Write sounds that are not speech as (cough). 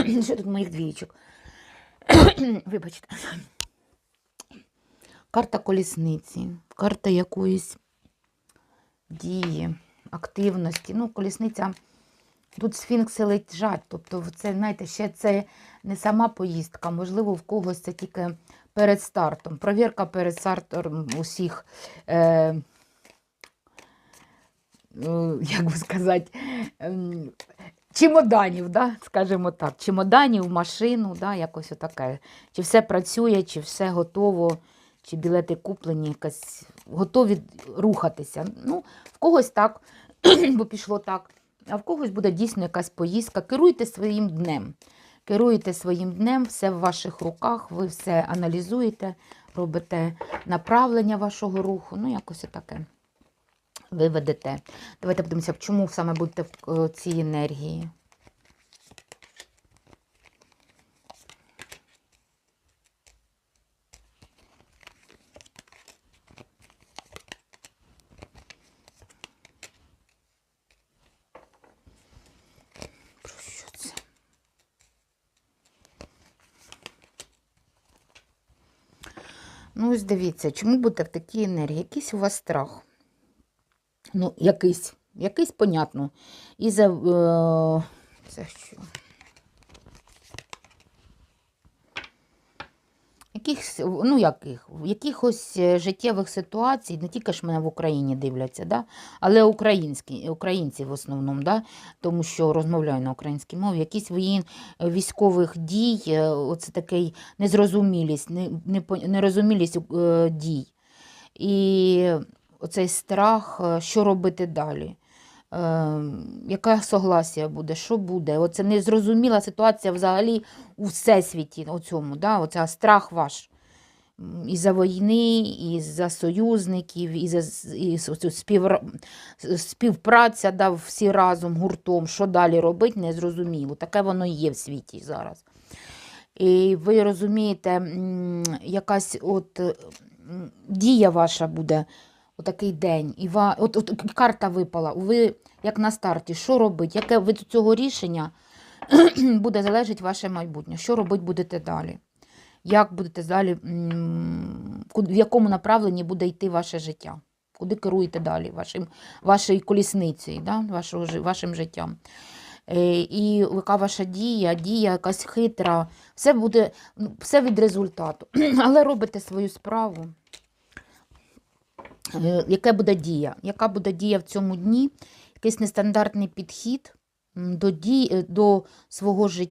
(clears throat) Що тут моїх двічок? (clears throat) Вибачте. Карта колісниці, карта якоїсь дії, активності. Ну, колісниця. Тут сфінкси лежать, тобто це, знаєте, ще це не сама поїздка, можливо, в когось це тільки перед стартом. Провірка перед стартом усіх, е, е, як би сказати, ем, чемоданів, да? скажімо так, чемоданів, машину, да? якось отаке. Чи все працює, чи все готово, чи білети куплені, якась готові рухатися. Ну, в когось так, (clears throat) бо пішло так. А в когось буде дійсно якась поїздка. Керуйте своїм днем. Керуєте своїм днем, все в ваших руках, ви все аналізуєте, робите направлення вашого руху, ну якось таке. Ви ведете. Давайте подивимося, чому саме будете в е, цій енергії. Ну, ось дивіться, чому будете в такій енергії? Якийсь у вас страх. Ну, якийсь, якийсь, понятно. І за. Е, це що? Якихось, ну яких, якихось е, життєвих ситуацій, не тільки ж мене в Україні дивляться, да? але українські, українці в основному, да? тому що розмовляю на українській мові, якісь воєн, військових дій, е, оце такий незрозумілість, нерозумілість е, дій. І оцей страх, е, що робити далі. Е, яка согласія буде, що буде? Оце незрозуміла ситуація взагалі у всесвіті, оцьому, да? Оця страх ваш. І за війни, і за союзників, і за і співра... співпраця да, всі разом, гуртом, що далі робити, незрозуміло. Таке воно є в світі зараз. І ви розумієте, якась от дія ваша буде такий день. І ва... от, от карта випала. Ви як на старті, що робити? Яке від цього рішення (clears throat) буде залежить ваше майбутнє? Що робити будете далі? Як будете далі, в якому направленні буде йти ваше життя? Куди керуєте далі вашим, вашою колісницею, да? вашого, вашим життям? Е, І яка ваша дія, дія якась хитра, все буде ну, все від результату. (clears throat) Але робите свою справу. Е, Яка буде дія? Яка буде дія в цьому дні? Якийсь нестандартний підхід до, дій, е, до свого життя.